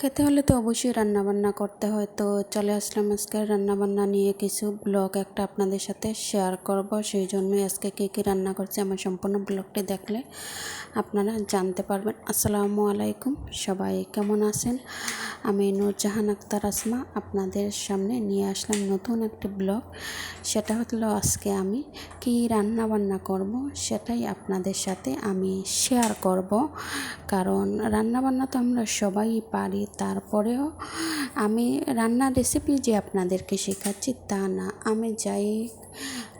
খেতে হলে তো অবশ্যই রান্নাবান্না করতে হয়। তো চলে আসলাম আজকে রান্নাবান্না নিয়ে কিছু ব্লগ একটা আপনাদের সাথে শেয়ার করব। সেই জন্যই আজকে কী কী রান্না করছে আমার সম্পূর্ণ ব্লগটি দেখলে আপনারা জানতে পারবেন। আসসালামু আলাইকুম, সবাই কেমন আছেন? আমি নূরজাহান আক্তার আসমা আপনাদের সামনে নিয়ে আসলাম নতুন একটি ব্লগ। সেটা হলো আজকে আমি কি রান্না বান্না করব সেটাই আপনাদের সাথে আমি শেয়ার করব। কারণ রান্না বান্না তো আমরা সবাই পারি তারপরেও আমি রান্নার রেসিপি যে আপনাদেরকে শেখাচ্ছি তা না। আমি যাই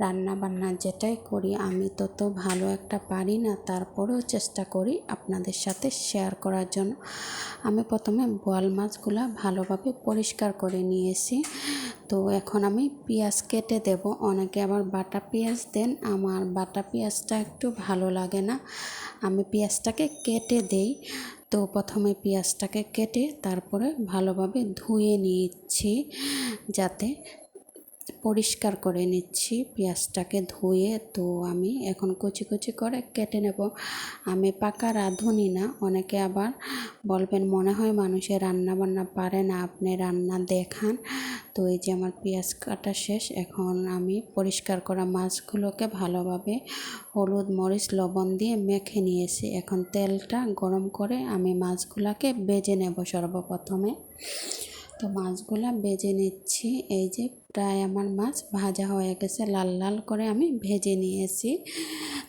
রান্না বান্না যেটাই করি, আমি তত ভালো একটা পারি না, তারপরেও চেষ্টা করি আপনাদের সাথে শেয়ার করার জন্য। আমি প্রথমে বোয়াল মাছগুলো ভালোভাবে পরিষ্কার করে নিয়েছি। তো এখন আমি পেঁয়াজ কেটে দেব। অনেকে আবার বাটা পেঁয়াজ দেন। আমার বাটা পেঁয়াজটা একটু ভালো লাগে না। আমি পেঁয়াজটাকে কেটে দেই। তো প্রথমে পেঁয়াজটাকে কেটে তারপরে ভালোভাবে ধুয়ে নিচ্ছি যাতে পরিষ্কার করে নিচ্ছি। পেঁয়াজটাকে ধুয়ে তো আমি এখন কুচি কুচি করে কেটে নেব। আমি পাকা রাঁধুনি না, অনেকে আবার বলবেন, মনে হয় মানুষের রান্না বান্না পারে না, আপনি রান্না দেখান। তো এই যে আমার পেঁয়াজ কাটা শেষ, এখন আমি পরিষ্কার করা মাছগুলোকে ভালোভাবে হলুদ, মরিচ, লবণ দিয়ে মেখে নিয়েছি। এখন তেলটা গরম করে আমি মাছগুলোকে বেজে নেব সর্বপ্রথমে। তো মাছগুলা বেজে নিচ্ছি। এই যে প্রায় আমার মাছ ভাজা হয়ে গেছে, লাল লাল করে আমি ভেজে নিয়েছি।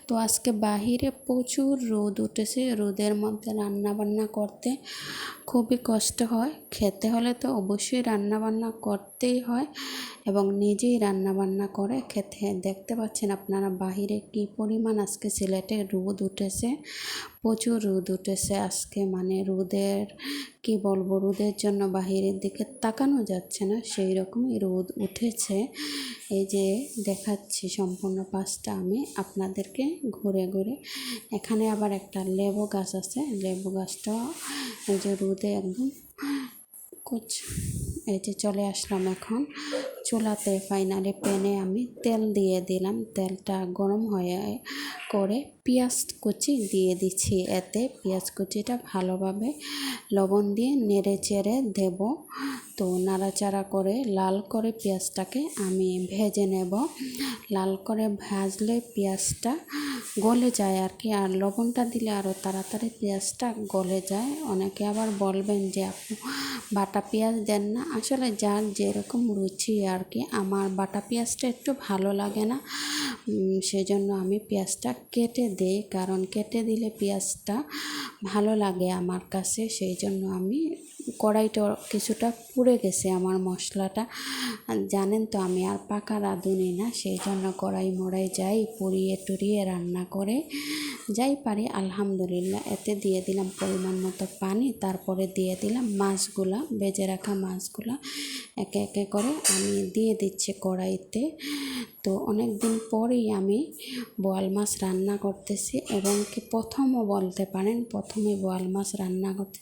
তো আজকে বাহিরে প্রচুর রোদ উঠেছে, রোদের মধ্যে রান্না বান্না করতে খুবই কষ্ট হয়। খেতে হলে তো অবশ্যই রান্না বান্না করতেই হয় এবং নিজেই রান্না বান্না করে খেতে। দেখতে পাচ্ছেন আপনারা বাহিরে কি পরিমাণ আজকে সিলেটে রোদ উঠেছে। প্রচুর রোদ উঠেছে আজকে মানে রোদের, কি বলব, রোদের জন্য বাহিরের দিকে তাকানো যাচ্ছে না সেই রকমই রোদ উঠেছে। এই যে দেখাচ্ছি সম্পূর্ণ পাশটা আমি আপনাদেরকে ঘুরে ঘুরে। এখানে আবার একটা লেবু গাছ আছে, লেবু গাছটা এই যে রোদে একদম কুচ, এই যে চলে আসলাম এখন। চুলাতে ফাইনালি প্যানে আমি তেল দিয়ে দিলাম, তেলটা গরম হয়ে করে পেঁয়াজ কুচি দিয়ে দিচ্ছি এতে। পেঁয়াজ কুচিটা ভালোভাবে লবণ দিয়ে নেড়ে চেড়ে দেব। তো নাড়াচাড়া করে লাল করে পেঁয়াজটাকে আমি ভেজে নেব। লাল করে ভাজলে পেঁয়াজটা গলে যায় আর কি আর লবণটা দিলে আরও তাড়াতাড়ি পেঁয়াজটা গলে যায়। অনেকে আবার বলবেন যে, আপু, বাটা পেঁয়াজ দেন না। আসলে যার যেরকম রুচি আর কি আমার বাটা পেঁয়াজটা একটু ভালো লাগে না। সেজন্য আমি পেঁয়াজটা কেটে দিই, কারণ কেটে দিলে পেঁয়াজটা ভালো লাগে আমার কাছে। সেই জন্য আমি কড়াইটা কিছুটা পুড়ে গেছে আমার মশলাটা। জানেন তো, আমি আর পাকা রাঁধুনি না, সেই জন্য কড়াই মড়াই যাই, পুড়িয়ে টুরিয়ে রান্না করে যাই পারি, আলহামদুলিল্লাহ, এতে দিয়ে দিলাম পরিমাণ মতো পানি, তারপরে দিয়ে দিলাম মাছগুলা, বেজে রাখা মাছগুলা একে একে করে আমি দিয়ে দিচ্ছি কড়াইতে। তো অনেক দিন পরেই আমি বোয়াল মাছ রান্না করতেছি এবং কি প্রথমও বলতে পারেন, প্রথমে বোয়াল মাছ রান্না করতে,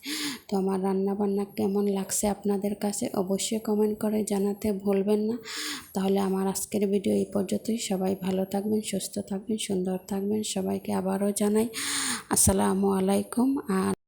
তো আমার রান্না বান্না কেমন লাগছে আপনাদের কাছে অবশ্যই কমেন্ট করে জানাতে ভুলবেন না। তাহলে আমার আজকের ভিডিও এই পর্যন্তই, সবাই ভালো থাকবেন, সুস্থ থাকবেন, সুন্দর থাকবেন, সবাইকে আবারও জানাই আসসালামু আলাইকুম আর